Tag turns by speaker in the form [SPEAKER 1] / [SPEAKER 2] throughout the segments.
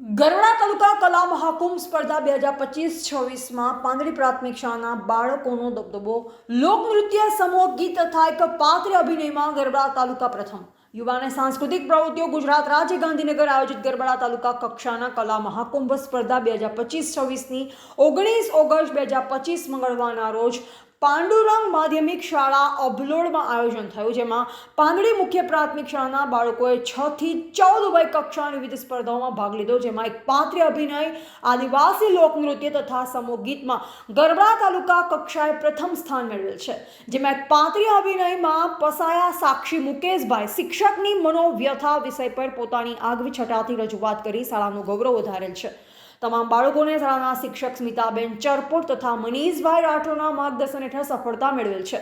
[SPEAKER 1] ગરડા તાલુકા કલા મહાકુંભ સ્પર્ધા બે હજાર પચીસ છવ્વીસમાં પાંદડી પ્રાથમિક શાળાના બાળકોનો દબદબો લોકનૃત્ય સમૂહ, ગીત તથા એક પાત્ર અભિનયમાં ગરબડા તાલુકા પ્રથમ. યુવાને સાંસ્કૃતિક પ્રવૃત્તિઓ, ગુજરાત રાજ્ય ગાંધીનગર આયોજિત ગરબડા તાલુકા કક્ષાના કલા મહાકુંભ સ્પર્ધા બે હજાર પચીસ છવ્વીસની ઓગણીસ ઓગસ્ટ બે હજાર પચીસ મંગળવારના રોજ પાંડુરંગ માધ્યમિક શાળા અભલોડમાં આયોજન થયું, જેમાં પાંદડી મુખ્ય પ્રાથમિક શાળાના બાળકોએ છ થી ચૌદ વય કક્ષાની વિવિધ સ્પર્ધાઓમાં ભાગ લીધો, જેમાં એક પાત્રી અભિનય, આદિવાસી લોકનૃત્ય તથા સમૂહ ગીતમાં ગરબડા તાલુકા કક્ષાએ પ્રથમ સ્થાન મેળવેલ છે. જેમાં એક પાત્રી અભિનયમાં પસાયા સાક્ષી મુકેશભાઈ, શિક્ષકની મનોવ્યથા વિષય પર પોતાની આગવી છટાથી રજૂઆત કરી શાળાનું ગૌરવ વધારેલ છે. તમામ બાળકોને શાળાના શિક્ષક સ્મિતાબેન ચરપોટ તથા મનીષભાઈ રાઠોડના માર્ગદર્શન હેઠળ સફળતા મેળવેલ છે.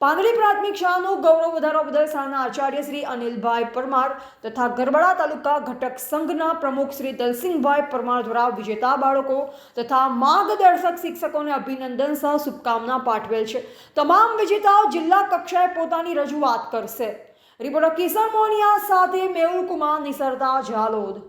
[SPEAKER 1] પાંગલી પ્રાથમિક શાળાનું ગૌરવ વધારવા બદલ શાળાના આચાર્ય શ્રી અનિલભાઈ પરમાર તથા ગરબડા તાલુકા ઘટક સંઘના પ્રમુખ શ્રી દલસિંહભાઈ પરમાર દ્વારા વિજેતા બાળકો તથા માર્ગદર્શક શિક્ષકોને અભિનંદન સહ શુભકામના પાઠવેલ છે. તમામ વિજેતાઓ જિલ્લા કક્ષાએ પોતાની રજૂઆત કરશે. રિપોર્ટર કિશન મોનિયા સાથે મેહુલ કુમાર, નિસરતા ઝાલોદ.